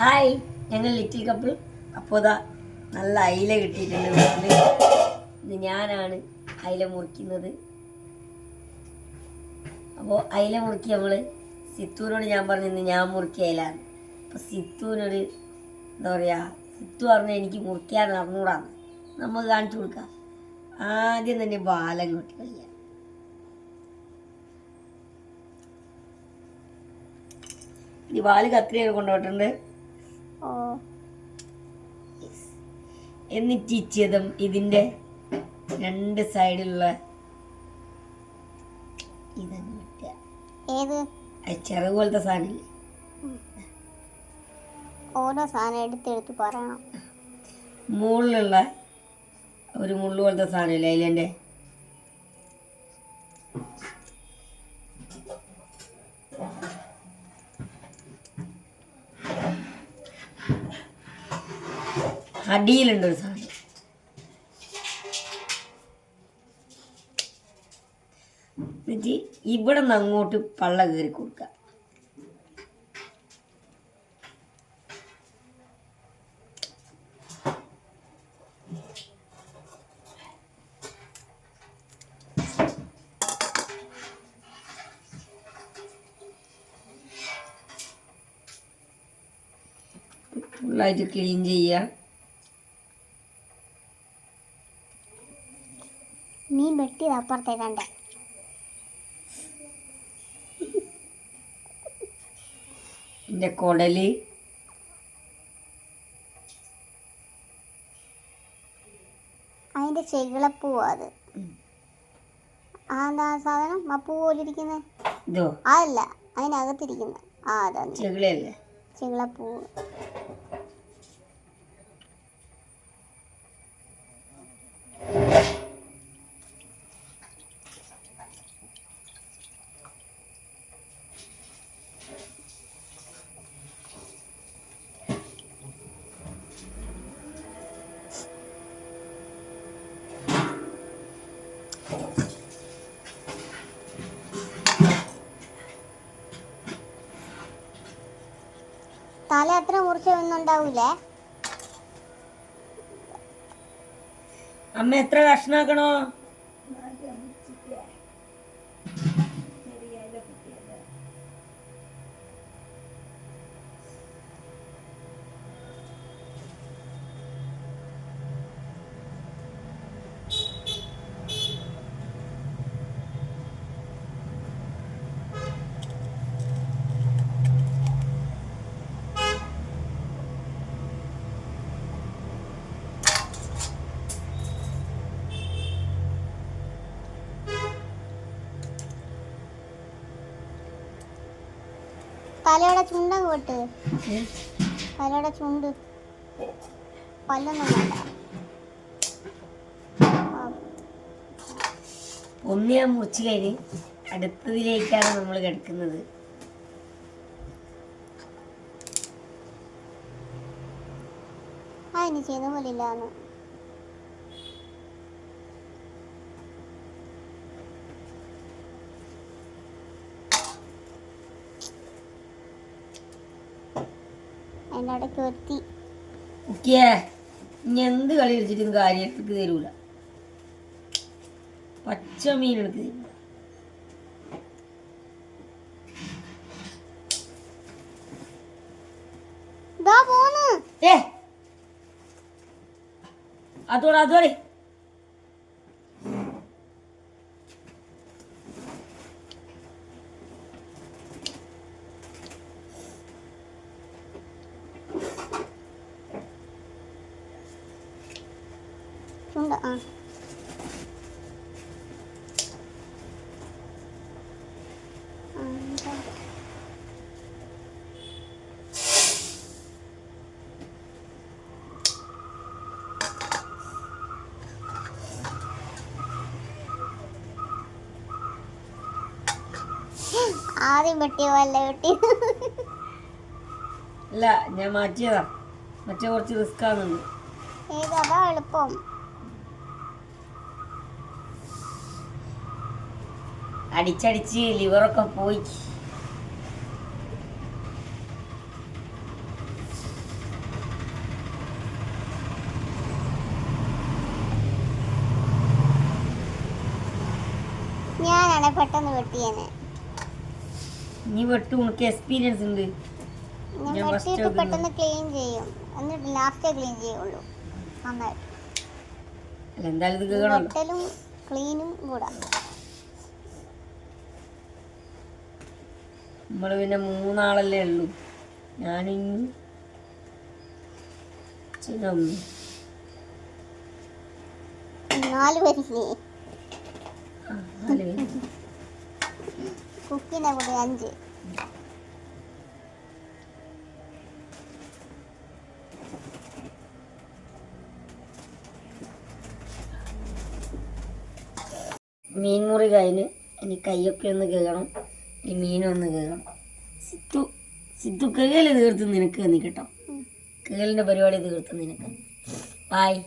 Hi ഞങ്ങൾ little couple. അപ്പോൾ ഇതാ നല്ല അയില കിട്ടിയിട്ടുണ്ട് വീട്ടിൽ ഇത് ഞാനാണ് അയില മുറിക്കുന്നത്. അപ്പോൾ അയില മുറുക്കി നമ്മൾ സിത്തൂരോട് ഞാൻ പറഞ്ഞു ഇന്ന് ഞാൻ മുറുക്കിയ അയിലാണ്. അപ്പോൾ സിത്തുവിനൊരു എന്താ പറയുക സിത്തു പറഞ്ഞ എനിക്ക് മുറിക്കാൻ അറിഞ്ഞൂടാന്ന്. നമുക്ക് കാണിച്ചു കൊടുക്കാം. ആദ്യം തന്നെ ബാലം കൊട്ടി കളിക്കാം ഇനി ബാൽ കത്രിയൊക്കെ കൊണ്ടുപോയിട്ടുണ്ട്. എന്നിട്ട് ഇച്ചിയതും ഇതിന്റെ ഇതിന്റെ രണ്ട് സൈഡിലുള്ള ഇതങ്ങ് ഏത്? ചിറക് പോലത്തെ സാധനമില്ലേ ഓരോ സാധനം എടുത്തെടുത്ത് പറയണം. മുകളിലുള്ള ഒരു മുള്ളു പോലത്തെ സാധനമില്ലേ അതിലെന്റെ? അടിയിലുണ്ട് ഒരു സാധനം. എന്നിട്ട് ഇവിടെ നിന്ന് അങ്ങോട്ട് പള്ള കയറി കൊടുക്കുക ഫുള്ളായിട്ട് ക്ലീൻ ചെയ്യുക നീ വെട്ടിയത് അപ്പുറത്തേക്കണ്ടേ എന്റെ കൊടലി. അതിന്റെ ചെകിളപ്പൂവാ അത്. ആ സാധനം? ആ പൂ പോലിരിക്കുന്നെ അതല്ല അതിനകത്തിരിക്കുന്നത് ആ അതാണ് ചെകിളപ്പൂ. ചെകിളപ്പൂവ് തല അത്ര മുറിച്ചൊന്നും ഉണ്ടാവൂലേ അമ്മ എത്ര കഷ്ണാക്കണോ? തലയുടെ ചുണ്ട കൊട്ട് തലയുടെ ചുണ്ട്. പല്ലൊന്നും വേണ്ട. ഒന്ന് ഞാൻ മുറിച്ച് കഴിഞ്ഞ് അടുത്തതിലേക്കാണ് നമ്മൾ കിടക്കുന്നത്. ആ ഇനി ചെയ്യുന്ന പോലെ ഇല്ലാന്ന്. അതിന്റെ ഇനി എന്ത് കളി കളിച്ചിട്ടും കാര്യം എനിക്ക് തരൂല. പച്ച മീൻ തരൂല ഏ അതോടെ അതോടെ. ചുണ്ട് ആ. ആദ്യം വെട്ടിയ വെട്ടി അല്ല ഞാൻ മാറ്റിയതാ. മറ്റേ കുറച്ച് റിസ്ക് ആണെന്ന് ഏതാ എളുപ്പം. അടിച്ചടിച്ച് ലിവറൊക്കെ പോയി. ഞാനാണ് പെട്ടെന്ന് വെട്ടിയത് നീ വെട്ടു ഉണക്ക് എക്സ്പീരിയൻസ് ഉണ്ട്. ഞാൻ വെട്ടിയിട്ട് പെട്ടെന്ന് ക്ലീൻ ചെയ്യും. എന്നിട്ട് ലാസ്റ്റേ ക്ലീൻ ചെയ്യുള്ളൂ. നന്നായിട്ട് എന്തായാലും ഇത് കേൾക്കണം വെട്ടലും ക്ലീനും കൂടാ. നമ്മൾ പിന്നെ മൂന്നാളല്ലേ ഉള്ളൂ. ഞാനും മീൻമുറി നാല് പേരില്ലേ നാല് പേര് കുക്കിനെ കൂടി അഞ്ച്. മീൻ മുറി കഴിഞ്ഞ് ഇനി കൈയൊക്കെ ഒന്ന് കഴുകണം. ഇനി മീനൊന്ന് കഴുകണം സിത്തു സിത്തു കേൾ തീർത്ത് നിനക്ക് നീ കേട്ടോ. പരിപാടി തീർത്ത് നിനക്ക്. ബായ്